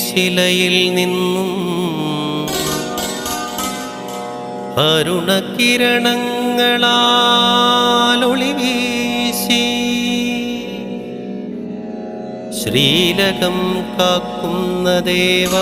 ശിലയിൽ നിന്നും അരുണകിരണങ്ങളാലൊളി വീശി ശ്രീലകം കാക്കുന്ന ദേവ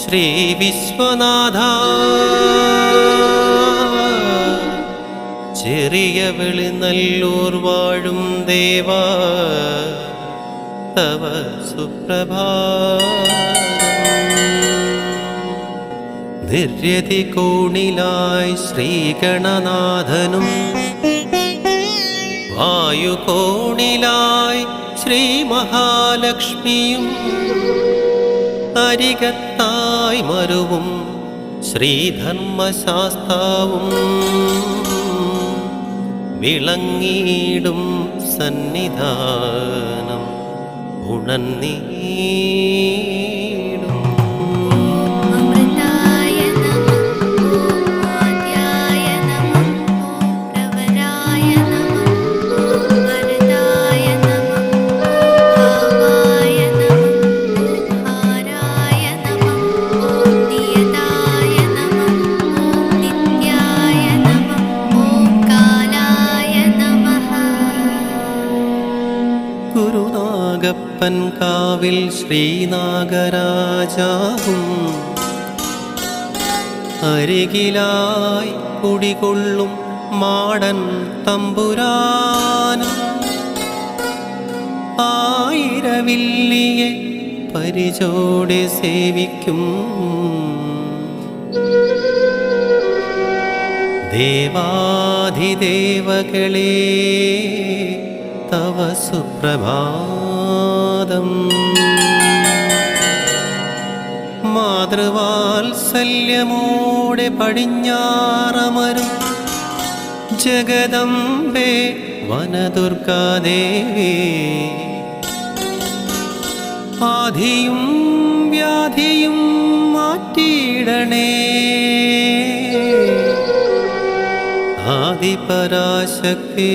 ശ്രീ വിശ്വനാഥ ചെറിയ വിളി നല്ലൂർ വാഴും ദേവ. തവ സുപ്രഭാതം. നിര്യതി കോണിലായി ശ്രീഗണനാഥനും വായുകോണിലായി ശ്രീ മഹാലക്ഷ്മിയും അരികത്തായി മരുവും ശ്രീധർമ്മശാസ്താവും. വിളങ്ങിയിടും സന്നിധാനം ഉണന്നീടും ഗുരുനാഗപ്പൻ കാവിൽ ശ്രീനാഗരാജാവും. അരികിലായി കുടികൊള്ളും മാടൻ തമ്പുരാനും. ആയിരവില്ലിയെ പരിചോടെ സേവിക്കും. ദേവാധിദേവകളേ തവ സുപ്രഭാതം മാതൃവാത്സല്യമോടെ പടിഞ്ഞാറമരും ജഗദംബേ വനദുർഗാദേവി. ആധിയും വ്യാധിയും മാറ്റിയിടണേ. ആദിപരാശക്തി.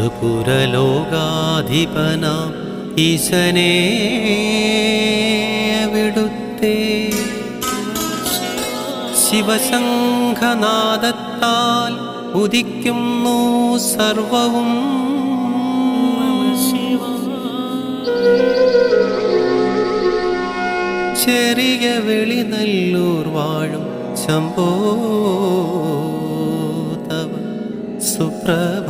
ത്രിപുരലോകാധിപന ഈശനെ വിടുത്തേ ശിവശംഖനാദത്താൽ ഉദിക്കുന്നു സർവവും. ചെറിയ വെളി നല്ലൂർ വാഴും ശംഭോ. സുപ്രഭാതം.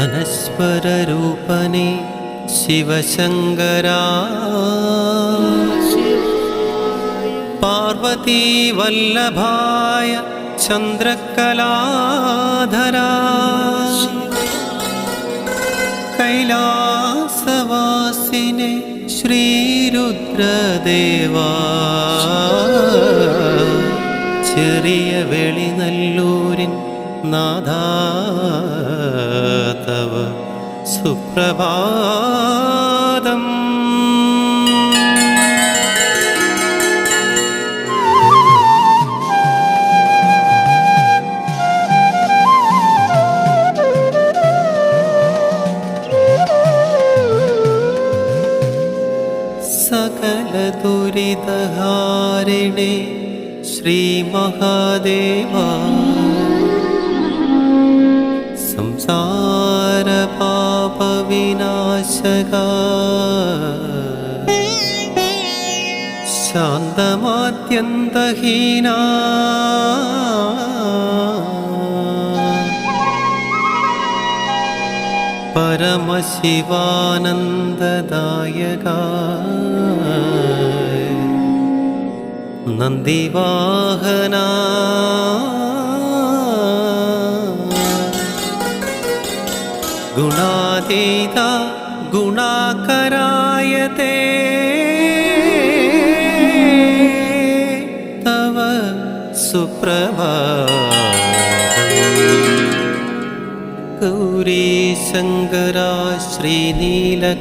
അനശ്വരൂപനെ ശിവശങ്കരാ. പാർവതീവല്ലഭായ ചന്ദ്രകലാധരാ. കൈലാസവാസിനെ ശ്രീരുദ്രദേവാ. ചെറിയ വെളി നല്ലൂരിൻ നാദാതവ സുപ്രഭാതം. സകല ദുരിതഹാരിണേ श्रीमहादेवा। संसारपापविनाशका। शान्तमात्यन्तहीना। परमशिवानन्ददायका। നന്ദിവാഹന. ഗുണാതീത ഗുണാകരായ തവ സുപ്രഭാതം. ഗൗരീ श्रीनीलकण्ठा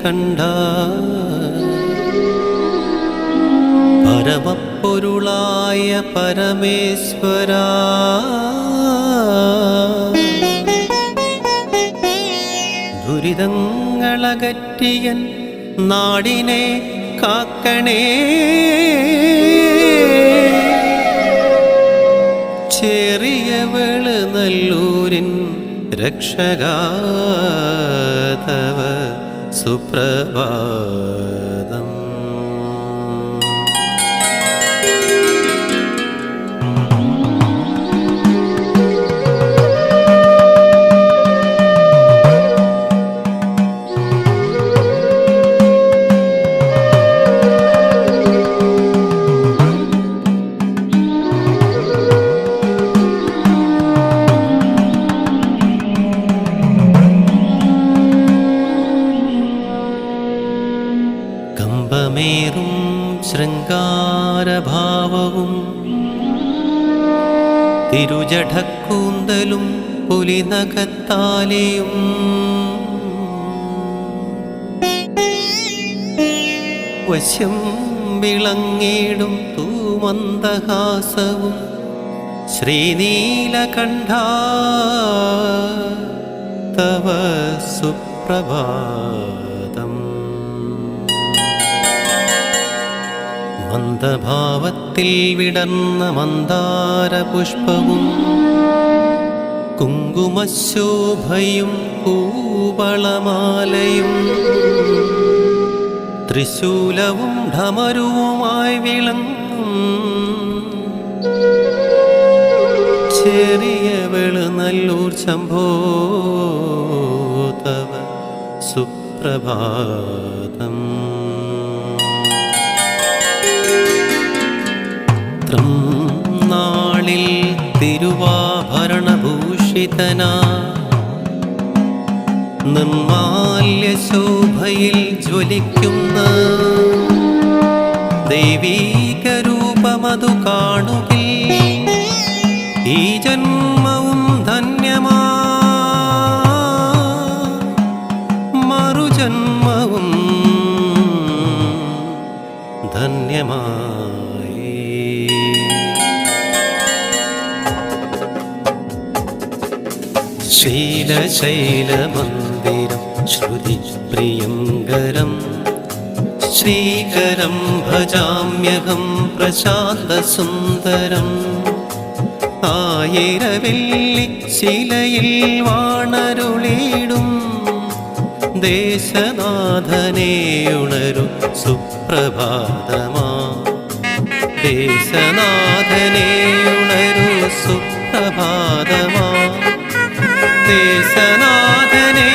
പരമപ്പൊരുളായ പരമേശ്വര. ദുരിതങ്ങളകറ്റിയൻ നാടിനെ കാക്കണേ. ചെറിയവൾ നല്ലൂരിൻ രക്ഷകാതവ സുപ്രഭാതം. തിരുജടക്കൂന്തലും പുലിനകത്താലെയും. വശ്യം വിളങ്ങിടും തൂമന്ദഹാസവും ശ്രീനീലകണ്ഠ തവ സുപ്രഭാതം മന്ദഭാവത്തിൽ വിടർന്ന മന്ദാരപുഷ്പവും കുങ്കുമശോഭയും കൂവളമാലയും ത്രിശൂലവും ഢമരുവുമായി വിളങ്ങും. ചെറിയ വെളു നല്ലൂർ ശംഭോ തവ സുപ്രഭാതം. തിരുവാഭരണഭൂഷിതന നിർമാല്യശോഭയിൽ ജ്വലിക്കുന്ന ദൈവീകരൂപമതു കാണുകിൽ. ഈ ശീലശൈലമന്ദിരം ശ്രുതിപ്രിയങ്കരം ശ്രീകരം ഭജാമ്യഹം പ്രശാന്തസുന്ദരം ആയിരവെള്ളി ശിലയിൽ വാണരുളിടും ദേശനാഥനെ ഉണരു സുപ്രഭാതമാ. ദേശനാഥനെ ഉണരു സുപ്രഭാതമാ. സന്ദേശനാഥനേ